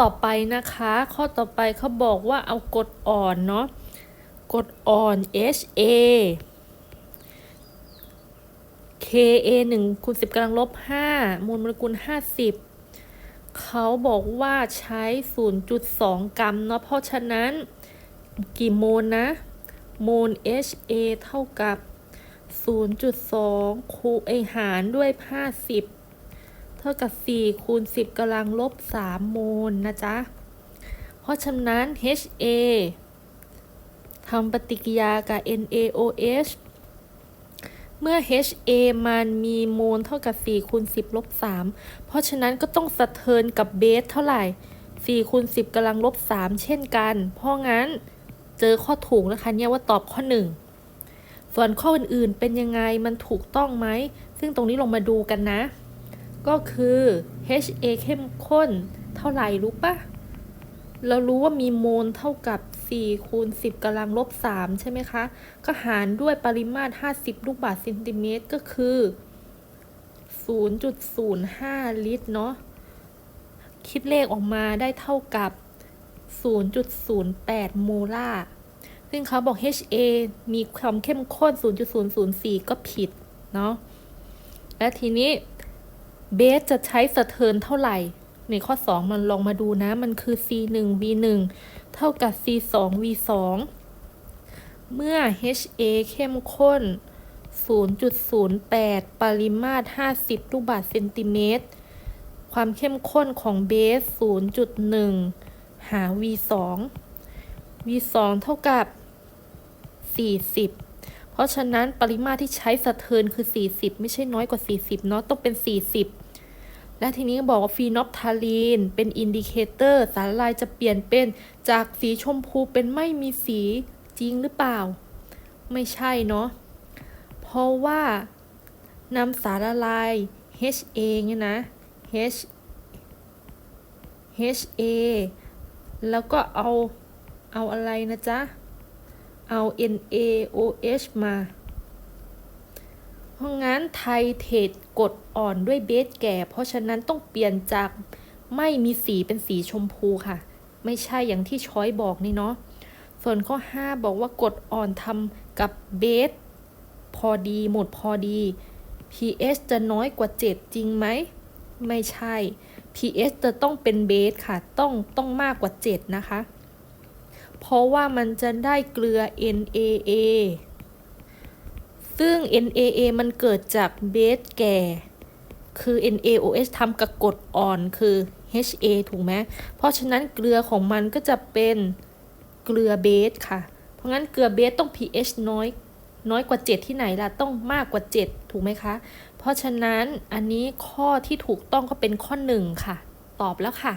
ต่อไปนะคะ ข้อต่อไปเขาบอกว่าเอากดอ่อนเนาะกดอ่อน HA Ka 1คูณ10กำลังลบ 5 มูลโมเลกุล 50 เขาบอกว่าใช้ 0.2 กรัมเนาะเพราะฉะนั้นกี่โมลนะ โมล HA เท่ากับ 0.2คูณไอหารด้วย 50 เท่ากับ 4 คูณ 10กำลังลบ 3 โมลนะจ๊ะ เพราะฉะนั้น HA ทำปฏิกิริยากับ NaOH เมื่อ HA มันมีโมลเท่ากับ 4 คูณ 10 ลบ 3 เพราะฉะนั้นก็ต้องสะเทินกับเบสเท่าไหร่ 4 คูณ 10กำลังลบ 3 เช่นกัน เพราะงั้นเจอข้อถูกนะคะเนี่ยว่าตอบข้อ 1 ส่วนข้ออื่นๆเป็นยังไงมันถูกต้องไหม ซึ่งตรงนี้ลงมาดูกันนะ ก็คือ HA เข้มข้นเท่าไหร่รู้ปะเรารู้ว่ามีโมลเท่ากับ4คูณ10กำลังลบ3ใช่ไหมคะ ก็หารด้วยปริมาตร 50 ลูกบาศก์เซนติเมตรก็คือ 0.05 ลิตรเนาะ คิดเลขออกมาได้เท่ากับ 0.08 โมลาร์ ซึ่งเขาบอก HA มีความเข้มข้น 0.004 ก็ผิด เนาะ และทีนี้ เบสจะใช้สะเทินเท่าไหร่ในข้อ 2 มันลองมาดูนะ มันคือ c 1 v 1เท่ากับ c 2 v 2เมื่อ ha เข้มข้น 0.08 ปริมาตร 50 ลูกบาศก์เซนติเมตร ความเข้มข้นของเบส 0.1 หา v 2 v 2เท่ากับ 40 ราะฉะนั้นปริมาตรที่ใช้สะเทินคือ 40 ไม่ใช่น้อยกว่า 40 เนาะต้องเป็น 40 และทีนี้บอกว่าฟีนอฟทาลีน เป็นอินดิเคเตอร์ สารละลายจะเปลี่ยนเป็นจากสีชมพูเป็นไม่มีสีจริงหรือเปล่า ไม่ใช่เนาะเพราะว่านำสารละลาย HA เนี่ยนะ H HA แล้วก็เอาเอาอะไรนะจ๊ะ เอา NaOH มา เพราะงั้นไทเทตกดอ่อนด้วยเบสแก่ เพราะฉะนั้นต้องเปลี่ยนจากไม่มีสีเป็นสีชมพูค่ะ ไม่ใช่อย่างที่ช้อยบอกนี่เนาะ ส่วนข้อ 5 บอกว่ากดอ่อนทำกับเบสพอดีหมดพอดี pH จะน้อยกว่า 7 จริงไหม ไม่ใช่ pH จะต้องเป็นเบสค่ะ ต้องต้องมากกว่า 7 นะคะ เพราะว่ามันจะได้เกลือ NaA ซึ่ง NaA มันเกิดจากเบสแก่ คือ NaOH ทำกับกรดอ่อนคือ HA ถูกไหมเพราะฉะนั้นเกลือของมันก็จะเป็นเกลือเบสค่ะ เพราะงั้นเกลือเบสต้อง pH น้อยน้อยกว่า 7 ที่ไหนล่ะ ต้องมากกว่า 7 ถูกไหมคะ เพราะฉะนั้นอันนี้ข้อที่ถูกต้องก็เป็นข้อ 1 ค่ะ ตอบแล้วค่ะ